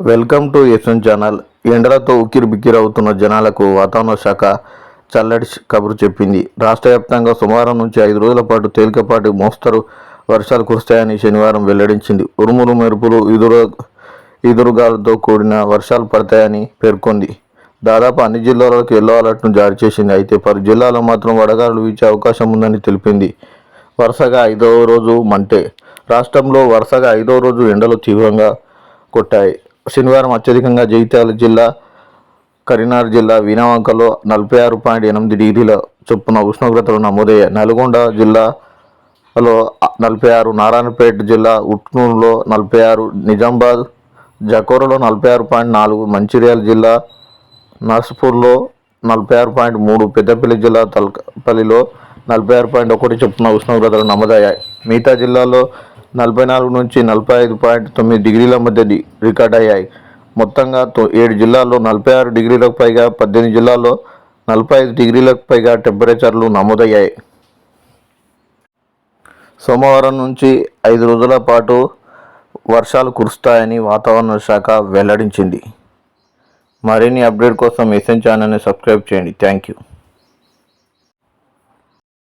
Welcome to SN channel. ఎండలతో ఉక్కిరి బిక్కిరి అవుతున్న జనాలకు వాతావరణ శాఖ చల్లటి కబురు చెప్పింది. రాష్ట్ర వ్యాప్తంగా సోమవారం నుంచి ఐదు రోజుల పాటు తేలికపాటి మోస్తరు వర్షాలు కురుస్తాయని శనివారం వెల్లడించింది. ఉరుములు మెరుపులు ఎదురు ఎదురుగాలతో కూడిన వర్షాలు పడతాయని పేర్కొంది. దాదాపు అన్ని జిల్లాలకు ఎల్లో అలర్ట్ను జారీ చేసింది. అయితే పలు జిల్లాలో మాత్రం వడగాలు వీచే అవకాశం ఉందని తెలిపింది. వరుసగా ఐదవ రోజు మంటే రాష్ట్రంలో వరుసగా ఐదవ రోజు ఎండలు తీవ్రంగా కొట్టాయి. శనివారం అత్యధికంగా జగిత్యాల జిల్లా కరీంనగర్ జిల్లా వీణవంకలో నలభై ఆరు పాయింట్ ఎనిమిది డిగ్రీల చొప్పున ఉష్ణోగ్రతలు నమోదయ్యాయి. నల్గొండ జిల్లాలో నలభై ఆరు నారాయణపేట జిల్లా ఉట్నూరులో నలభై ఆరు నిజామాబాద్ జకోరలో నలభై ఆరు పాయింట్ నాలుగు మంచిర్యాల జిల్లా నర్సపూర్లో నలభై ఆరు పాయింట్ మూడు పెద్దపల్లి జిల్లా తలపల్లిలో నలభై ఆరు పాయింట్ ఒకటి చొప్పున ఉష్ణోగ్రతలు నమోదయ్యాయి. మిగతా జిల్లాల్లో నలభై నాలుగు నుంచి నలభై ఐదు పాయింట్ తొమ్మిది డిగ్రీల మధ్య రికార్డ్ అయ్యాయి. మొత్తంగా ఏడు జిల్లాల్లో నలభై ఆరు డిగ్రీలకు పైగా పద్దెనిమిది జిల్లాల్లో నలభై ఐదు డిగ్రీలకు పైగా టెంపరేచర్లు నమోదయ్యాయి. సోమవారం నుంచి ఐదు రోజుల పాటు వర్షాలు కురుస్తాయని వాతావరణ శాఖ వెల్లడించింది. మరిన్ని అప్డేట్ కోసం ఎస్ఎన్ ఛానల్ని సబ్స్క్రైబ్ చేయండి. Thank you.